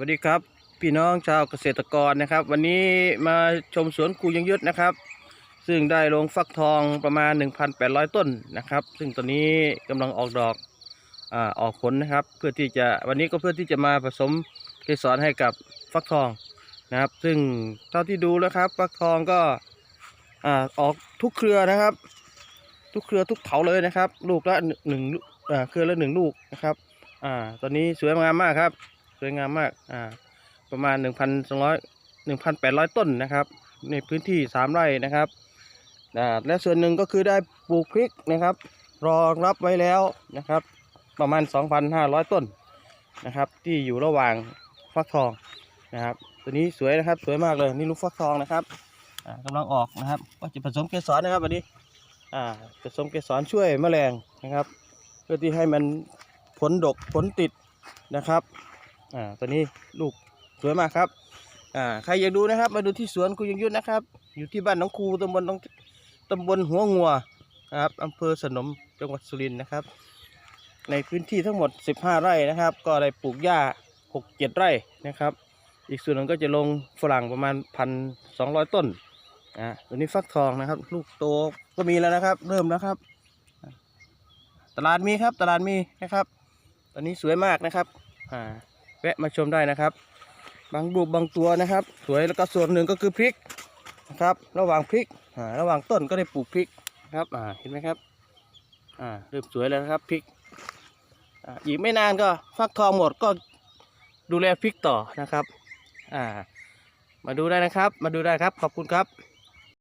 วัสดีครับ พี่น้องชาวเกษตรกรนะครับ วันนี้มาชมสวนครูยังยุทธนะครับ ซึ่งได้ลงฟักทองประมาณ 1,800 ต้นนะครับ ซึ่งตอนนี้กำลังออกดอกอออกผลนะครับ เพื่อที่จะวันนี้ก็เพื่อที่จะมาผสมเกสรให้กับฟักทองนะครับ ซึ่งเท่าที่ดูแล้วครับ ฟักทองก็อออกทุกเครือนะครับ ทุกเครือทุกเถาเลยนะครับ ลูกละหนึ่งเครือละหนึ่งลูกนะครับอ่าตอนนี้สวยงามมากครับ สวยงามมากอ่าประมาณ 1,200 1,800 ต้นนะครับ ในพื้นที่ 3 ไร่นะครับอ่าและส่วนหนึ่งก็คือได้ปลูกพริกนะครับ รองรับไว้แล้วนะครับ ประมาณ 2,500 ต้นนะครับ ที่อยู่ระหว่างฟักทองนะครับ ตัวนี้สวยนะครับสวยมากเลยนี่ลูกฟักทองนะครับอ่ากำลังออกนะครับ ก็จะผสมเกสรนะครับวันนี้อ่าผสมเกสรช่วยแมลงนะครับ เพื่อที่ให้มันผลดกผลติดนะครับ อ่าตัวนี้ลูกสวยมากครับอ่าใครอยากดูนะครับ มาดูที่สวนคุณยังยุทธนะครับ อยู่ที่บ้านหน้องคูตำบลหนองตำบลหัวงัวนะครับอำเภอสนมจังหวัดสุรินทร์นะครับ ในพื้นที่ทั้งหมด 15 ไร่นะครับ ก็ได้ปลูกหญ้า 6-7 ไร่นะครับ อีกส่วนหนึ่งก็จะลงฝรั่งประมาณ 1,200 ต้นอ่าตัวนี้ฟักทองนะครับ ลูกโตก็มีแล้วนะครับ เริ่มแล้วครับ ตลาดมีครับตลาดมีนะครับ ตอนนี้สวยมากนะครับอ่า วะมาชมได้นะครับ บางรูปบางตัวนะครับ สวยแล้วก็ส่วนหนึ่งก็คือพริกนะครับ ระหว่างพริกระหว่างต้นก็ได้ปลูกพริกนะครับเห็นไหมครับอ่าเริ่มสวยแล้วครับพริกออีกไม่นานก็ฟักทองหมดก็ดูแลพริกต่อนะครับอ่ามาดูได้นะครับ มาดูได้ครับขอบคุณครับ